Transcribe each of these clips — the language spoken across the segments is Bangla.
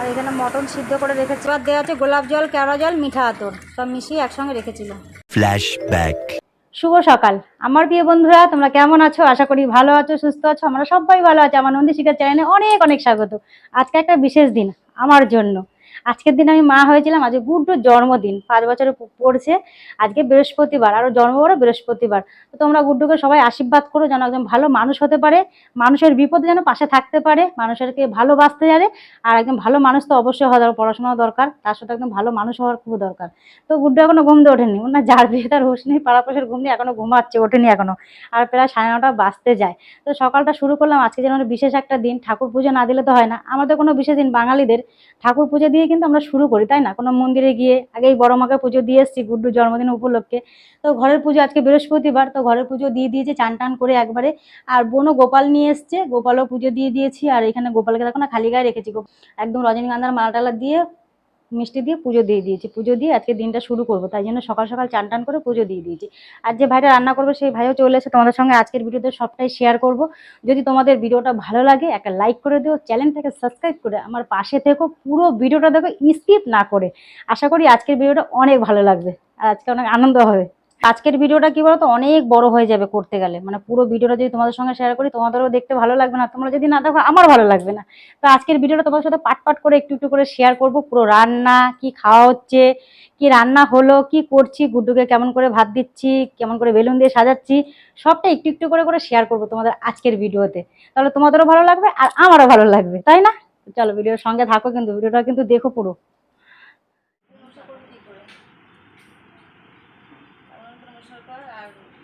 আর এখানে মটন সিদ্ধ করে রেখেছি। আর দেওয়া আছে গোলাপ জল কেওড়া জল মিঠা আতর। সব মিশিয়ে একসঙ্গে রেখেছিল ফ্ল্যাশব্যাক শুভ সকাল। আমার প্রিয় বন্ধুরা তোমরা কেমন আছো? আশা করি ভালো আছো সুস্থ আছো। আমরা সবাই ভালো আছি। আমার নন্দী শিকার চ্যানেলে অনেক অনেক স্বাগত। আজকে একটা বিশেষ দিন আমার জন্য। আজকের দিন আমি মা হয়েছিলাম, আজকে গুড্ডুর জন্মদিন। পাঁচ বছরে পড়ছে, আজকে বৃহস্পতিবার আরও জন্মবারও বৃহস্পতিবার। তো তোমরা গুড্ডুকে সবাই আশীর্বাদ করো যেন একজন ভালো মানুষ হতে পারে, মানুষের বিপদে যেন পাশে থাকতে পারে, মানুষেরকে ভালোবাসতে জানে, আর একদম ভালো মানুষ তো অবশ্যই হওয়া দরকার পড়াশোনা দরকার, তার সাথে একদম ভালো মানুষ হওয়ার খুব দরকার। তো গুড্ডু এখনও ঘুম দিয়ে ওঠেনি না যার বিয়ে তার হুশ নেই, পাড়াপাশের ঘুম নেই এখনও ঘুমাচ্ছে, ওঠেনি এখনও, আর প্রায় সাড়ে নটা বাজতে যায়। তো সকালটা শুরু করলাম, আজকে যেন বিশেষ একটা দিন, ঠাকুর পুজো না দিলে তো হয় না। আমাদের কোনো বিশেষ দিন বাঙালিদের ঠাকুর পুজো দিয়ে কিন্তু আমরা শুরু করি, তাই না? কোনো মন্দিরে গিয়ে আগেই বড় মাকে পুজো দিয়ে এসেছি গুড্ডুর জন্মদিন উপলক্ষে। তো ঘরের পুজো আজকে বৃহস্পতিবার, তো ঘরের পুজো দিয়ে দিয়েছে, চান টান করে একবারে। আর বোনও গোপাল নিয়ে এসছে, গোপালও পুজো দিয়ে দিয়েছি, আর এখানে গোপালকে দেখো না, খালি গায়ে রেখেছি একদম রজনীগন্ধার মালটালা দিয়ে মিষ্টি দিয়ে পুজো দিয়ে দিয়েছি। পুজো দিয়ে আজকে দিনটা শুরু করব। তাই জন্য সকাল সকাল চান টান করে পুজো দিয়ে দিয়েছি। আর যে ভাইটা রান্না করব, সেই ভাইও চলে এসে তোমাদের সঙ্গে আজকের ভিডিওতে সবটাই শেয়ার করব। যদি তোমাদের ভিডিওটা ভালো লাগে, একটা লাইক করে দিও। চ্যানেলটাকে সাবস্ক্রাইব করে আমার পাশে থেকো। পুরো ভিডিওটা দেখো স্কিপ না করে। আশা করি আজকের ভিডিওটা অনেক ভালো লাগবে। আর আজকে অনেক আনন্দ হবে। আজকের ভিডিওটা কি বলতো, অনেক বড় হয়ে যাবে করতে গেলে। মানে পুরো ভিডিওটা যদি তোমাদের সঙ্গে শেয়ার করি, তোমাদেরও দেখতে ভালো লাগবে না। তোমরা যদি না দেখো, আমার ভালো লাগবে না। তো আজকের ভিডিওটা তোমাদের সাথে পাট পাট করে একটু একটু করে শেয়ার করব, পুরো রান্না, কি খাওয়া হচ্ছে, কি রান্না হলো, কি করছি, গুড্ডুকে কেমন করে ভাত দিচ্ছি, কেমন করে বেলুন দিয়ে সাজাচ্ছি, সবটা একটু একটু করে করে শেয়ার করব তোমাদের আজকের ভিডিওতে। তাহলে তোমাদেরও ভালো লাগবে আর আমারও ভালো লাগবে, তাই না? চলো, ভিডিওর সঙ্গে থাকো কিন্তু, ভিডিওটা কিন্তু দেখো পুরো।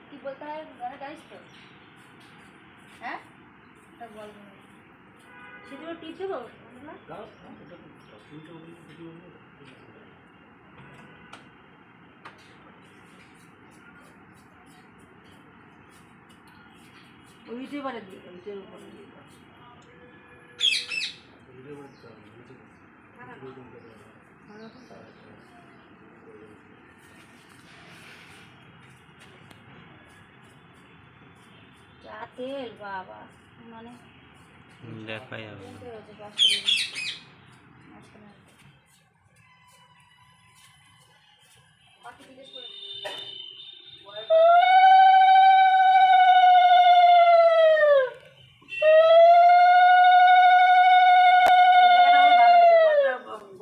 কি বলতে হয় জানিস তো? হ্যাঁ? বল। সেগুলো টিপ দেবো ওই ইউটিউবারে দিয়ে দাও, ইউটিউবের উপরে দিয়ে যা তেল বাবা। মানে দেখা যাবে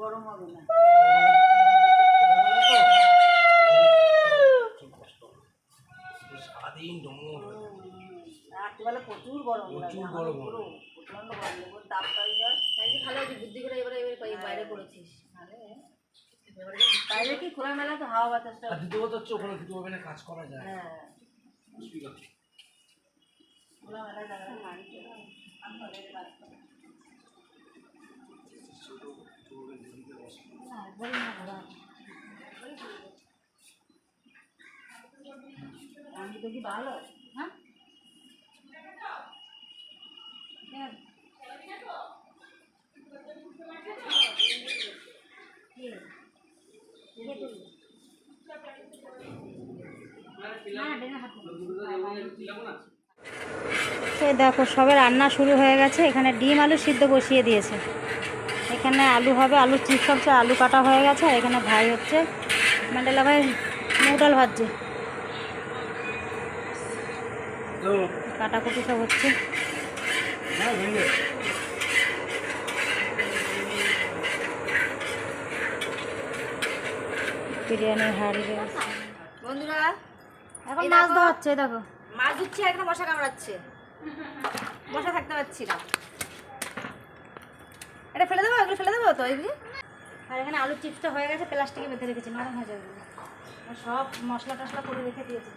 গরম হবে না। রাত্রিবেলা প্রচুর গরম প্রচুর গরম পুরো প্রচণ্ড গরম তাপ টাই যায়। ভালো হয়েছে, বুদ্ধি করে এবারে এবারে বাইরে করেছিস। আরে, বাইরে কি খোলামেলা তো হাওয়া বাতাসটা? দ্বিতীয় হচ্ছে ওখানে দুটো কাজ করা যায়। হ্যাঁ। একবারই না ঘোরা। আমি তো কি ভালো? হ্যাঁ? দেখে তুলি। না, ডেনে হাত সে দেখো সবে রান্না শুরু হয়ে গেছে। এখানে ডিম আলু সিদ্ধ বসিয়ে দিয়েছে। এখানে আলু হবে আলু চিপস হচ্ছে আলু কাটা হয়ে গেছে। আর এখানে ভাই হচ্ছে ম্যান্ডেলা ভাই মুগ ডাল ভাজছে কাটাকুটি সব হচ্ছে। ভেঙে হাড়ি বন্ধুরা এখন মাছ দেখো। হচ্ছে দেখো। মাছ ধুচ্ছে মশা কামড়াচ্ছে। মশা থাকতে পারছি না। এটা ফেলে দেবো? এগুলো ফেলে দেবো তো এগুলি? আর এখানে আলু চিপসটা হয়ে গেছে প্লাস্টিকে বেঁধে রেখেছি নরম হয়ে যাবে। আর সব মশলা টশলা করে রেখে দিয়েছি।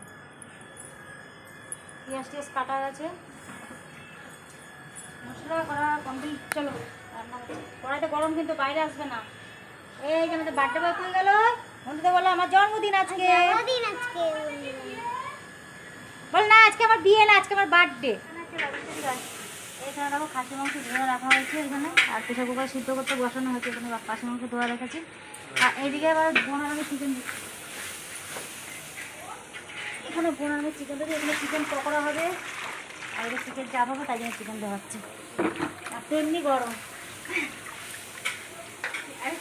পেঁয়াজ টিয়াজ কাটা গেছে। মশলা করা কমপ্লিট চলো। রান্না। কড়াইতে গরম কিন্তু বাইরে আসবে না। এই যে আমাদের বার্থডে বয় হয়ে গেল? বন্ধুদের বলো আমার জন্মদিন আজকে। বল না আজকে আমার বিয়ে না আজকে আমার বার্থডে এখানে দেখো খাসি মাংস ধোয়া রাখা হয়েছে এখানে। আর প্রেশার কুকার সিদ্ধ করতে বসানো হয়েছে এখানে খাসি মাংস ধোয়া রেখেছি। আর এইদিকে আবার বোনার আমি চিকেন এখানে বোনার আমি চিকেন দেবো এখানে চিকেন পকোড়া হবে। আর এটা চিকেন চাপ হবে তাই জন্য চিকেন দেওয়া হচ্ছে। এমনি গরম।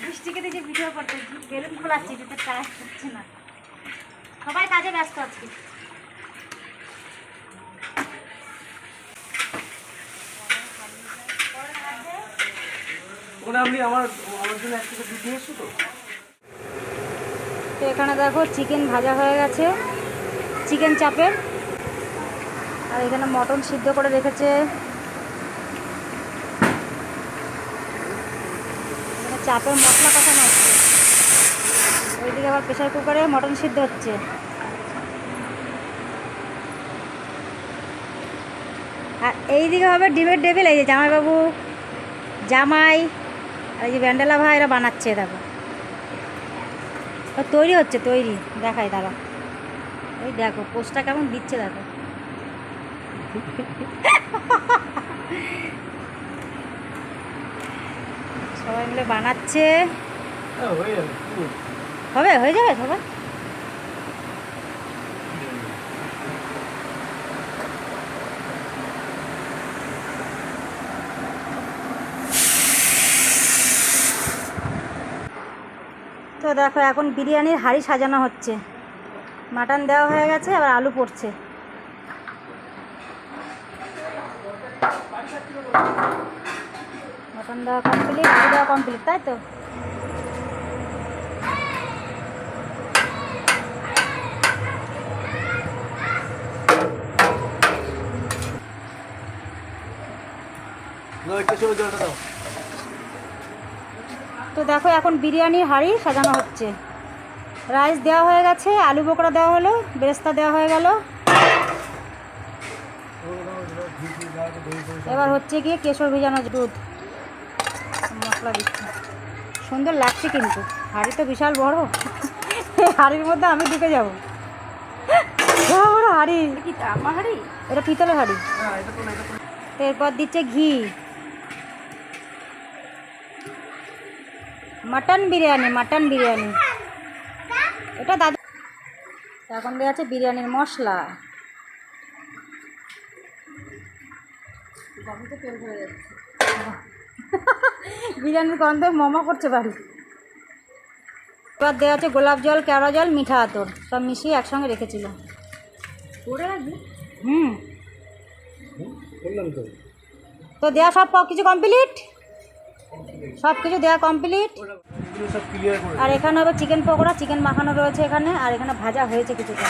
মিষ্টিকে দিয়ে ভিডিও করতেছি বেলুন খোলাচ্ছি যাতে টায়ার হচ্ছে না। সবাই কাজে ব্যস্ত তো। তো এখানে দেখো চিকেন ভাজা হয়ে গেছে চিকেন চাপের। আর এখানে মটন সিদ্ধ করে রেখেছে চাপের মশলা কষানো হচ্ছে। ওইদিকে আবার প্রেশার কুকারে মটন সিদ্ধ হচ্ছে। আর এইদিকে হবে ডিমের টেবিল, এই যে জামাইবাবু, জামাই, আর এই যে ব্যান্ডেলা ভাই, এরা বানাচ্ছে, দেখো। তৈরি হচ্ছে, তৈরি। দেখাই দাঁড়া ওই দেখো, পোস্টটা কেমন দিচ্ছে, দেখো। সবাই মিলে বানাচ্ছে। হ্যাঁ। হবে হয়ে যাবে সবাই তো দেখো এখন বিরিয়ানির হাঁড়ি সাজানো হচ্ছে। মাটন দেওয়া হয়ে গেছে আবার আলু পড়ছে। মাটন দেওয়া কমপ্লিট দেওয়া কমপ্লিট তাই তো? তো দেখো এখন বিরিয়ানির হাঁড়ি সাজানো হচ্ছে। রাইস দেওয়া হয়ে গেছে আলু বোকরা দেওয়া হলো বেরেস্তা দেওয়া হয়ে গেল। এবার হচ্ছে গিয়ে কেশর ভেজানো দুধ। মশলা দিচ্ছে সুন্দর লাগছে কিন্তু। হাঁড়ি তো বিশাল বড়। হাঁড়ির মধ্যে আমি ঢুকে যাব। বড় হাঁড়ি। এটা পিতলের হাঁড়ি। হ্যাঁ এরপর দিচ্ছে ঘি। Mutton biryani mutton biryani. এটা দাদু এখন দেওয়া আছে বিরিয়ানির মশলা। বিরিয়ানির গন্ধে মোমো করছে বাড়ি। এবার দেওয়া আছে গোলাপ জল কেওড়া জল মিঠা আতর। সব মিশিয়ে একসঙ্গে রেখেছিল হুম। তো। তো দেওয়া সব কিছু কমপ্লিট সব কিছু দেওয়া কমপ্লিট আর এখানে হবে চিকেন পকোড়া চিকেন মাখানো রয়েছে এখানে আর এখানে ভাজা হয়েছে কিছুটা।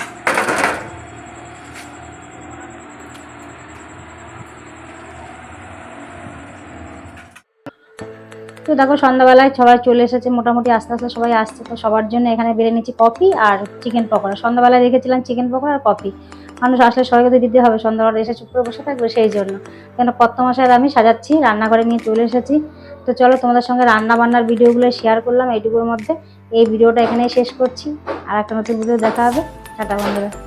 তো দেখো সন্ধ্যাবেলায় সবাই চলে এসেছে, মোটামুটি আস্তে আস্তে সবাই আসছে। তো সবার জন্য এখানে বেড়ে নিচ্ছি কফি আর চিকেন পকোড়া। সন্ধ্যাবেলায় রেখেছিলাম চিকেন পকোড়া আর কফি। মানুষ আসলে সবাইকে তো দিতে হবে সন্ধ্যাবেলা এসে চুপ করে বসে থাকবে সেই জন্য। কেন কত মাসের আমি সাজাচ্ছি, রান্নাঘরে নিয়ে চলে এসেছি। তো চলো তোমাদের সঙ্গে রান্না বান্নার ভিডিওগুলো শেয়ার করলাম এইটুকুর মধ্যে। এই ভিডিওটা এখানেই শেষ করছি। আর একটা নতুন ভিডিও দেখা হবে। টাটা বন্ধুরা।